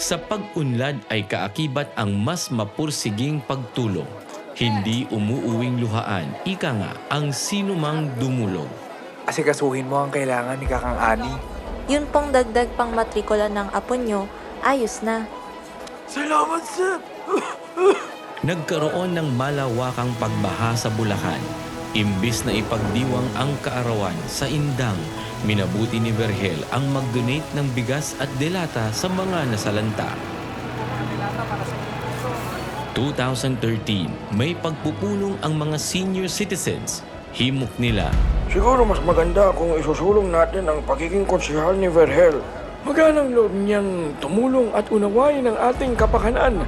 Sa pag-unlad ay kaakibat ang mas mapursiging pagtulong. Hindi umuuwing luhaan, ika nga ang sinumang dumulog. Asikasuhin mo ang kailangan ni Kakang Ani. Yun pong dagdag pang matrikula ng apo nyo, ayos na. Salamat, sir! Nagkaroon ng malawakang pagbaha sa Bulacan. Imbis na ipagdiwang ang kaarawan sa Indang, minabuti ni Vergel ang mag-donate ng bigas at delata sa mga nasalanta. 2013, may pagpupulong ang mga senior citizens. Himok nila, Siguro mas maganda kung isusulong natin ang pagiging konsihal ni Verhel. Maganang loob niyang tumulong at unawain ang ating kapakanan.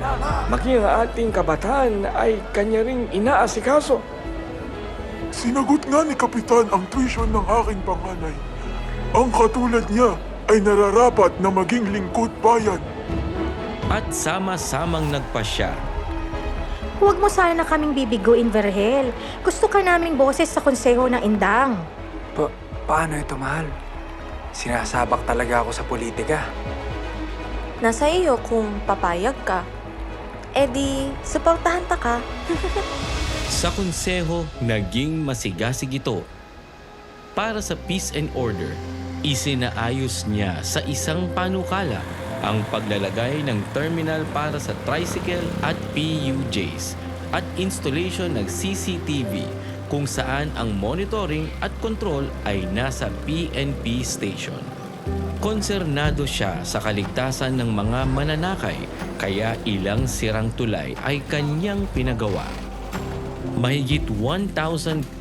Maging ang ating kabataan ay kanya ring inaasikaso. Sinagot nga ni Kapitan ang tuition ng aking panganay. Ang katulad niya ay nararapat na maging lingkod bayan. at sama-samang nagpasya Huwag mo sana kaming bibiguin, Verhel. Gusto ka naming boses sa konseho ng Indang. Pa paano ito, mahal? Sinasabak talaga ako sa politika. Nasa iyo kung papayag ka. E di, suportahan ta ka. Sa konseho, naging masigasig ito. Para sa peace and order, isinaayos niya sa isang panukala ang paglalagay ng terminal para sa tricycle at PUJs at installation ng CCTV kung saan ang monitoring at control ay nasa PNP station. Konsernado siya sa kaligtasan ng mga mananakay kaya ilang sirang tulay ay kanyang pinagawa. Mahigit 1,200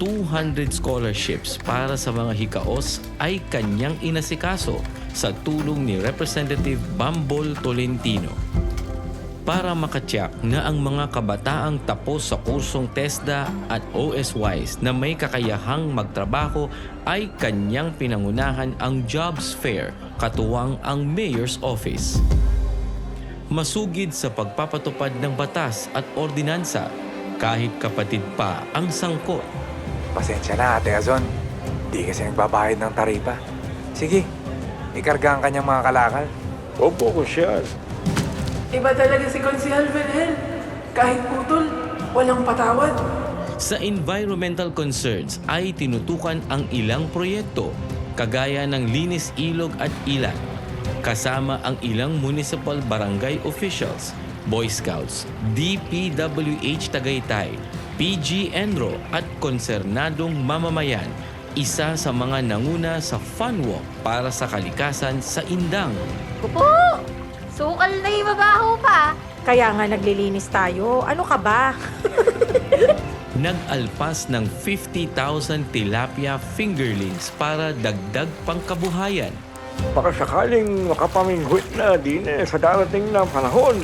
scholarships para sa mga hikaos ay kanyang inasikaso sa tulong ni Representative Bambol Tolentino. Para makatyak na ang mga kabataang tapos sa kursong TESDA at OSYs na may kakayahang magtrabaho ay kanyang pinangunahan ang jobs fair katuwang ang mayor's office. Masugid sa pagpapatupad ng batas at ordinansa kahit kapatid pa ang sangkot. Pasensya na, Ate Azon. Di kasi nagbabayad ng taripa. Sige, ikarga ang kanyang mga kalakal. Opo, konsyal. Iba talaga si Konsihal Verhel. Kahit putol, walang patawad. Sa environmental concerns ay tinutukan ang ilang proyekto kagaya ng linis ilog at ilat kasama ang ilang municipal barangay officials, Boy Scouts, DPWH Tagaytay, PG Enro at konsernadong mamamayan isa sa mga nanguna sa fun walk para sa kalikasan sa Indang. Opo! Sukal na mabaho pa. Kaya nga naglilinis tayo. Ano ka ba? nag-alpas ng 50,000 tilapia fingerlings para dagdag pangkabuhayan. Baka sakaling makapamingwit na din eh sa darating na panahon.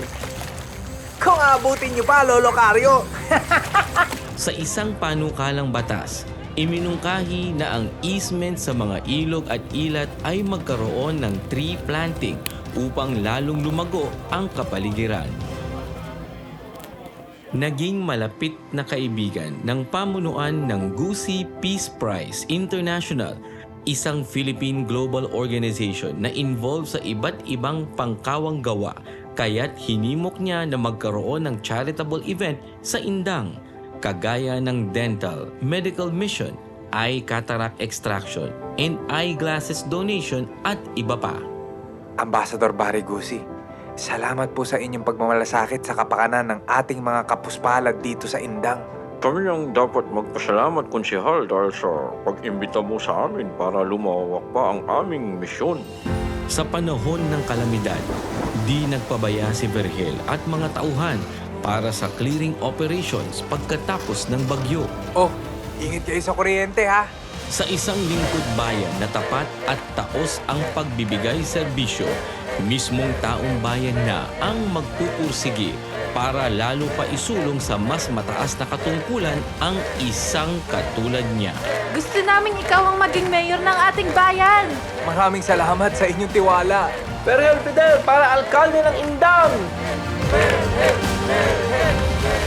Kung abutin niyo pa, Lolo Caryo! Sa isang panukalang batas, iminungkahi na ang easement sa mga ilog at ilat ay magkaroon ng tree planting upang lalong lumago ang kapaligiran. Naging malapit na kaibigan ng pamunuan ng Gusi Peace Prize International, isang Philippine global organization na involved sa iba't ibang pangkawang gawa kaya't hinimok niya na magkaroon ng charitable event sa Indang, kagaya ng dental, medical mission, eye cataract extraction, and eyeglasses donation at iba pa. Ambassador Barry Gusi, salamat po sa inyong pagmamalasakit sa kapakanan ng ating mga kapuspalad dito sa Indang. Kami ang dapat magpasalamat, konsihal, dahil sa pag-imbita mo sa amin para lumawak pa ang aming misyon. Sa panahon ng kalamidad, di nagpabaya si Vergel at mga tauhan para sa clearing operations pagkatapos ng bagyo. Oh, ingat kayo sa kuryente ha! Sa isang lingkod bayan na tapat at taos ang pagbibigay serbisyo, mismong taong bayan na ang magpupursige para lalo pa isulong sa mas mataas na katungkulan ang isang katulad niya. Gusto namin ikaw ang maging mayor ng ating bayan. Maraming salamat sa inyong tiwala. Verhel Fidel para alkalde ng Indang! Verhel! Verhel!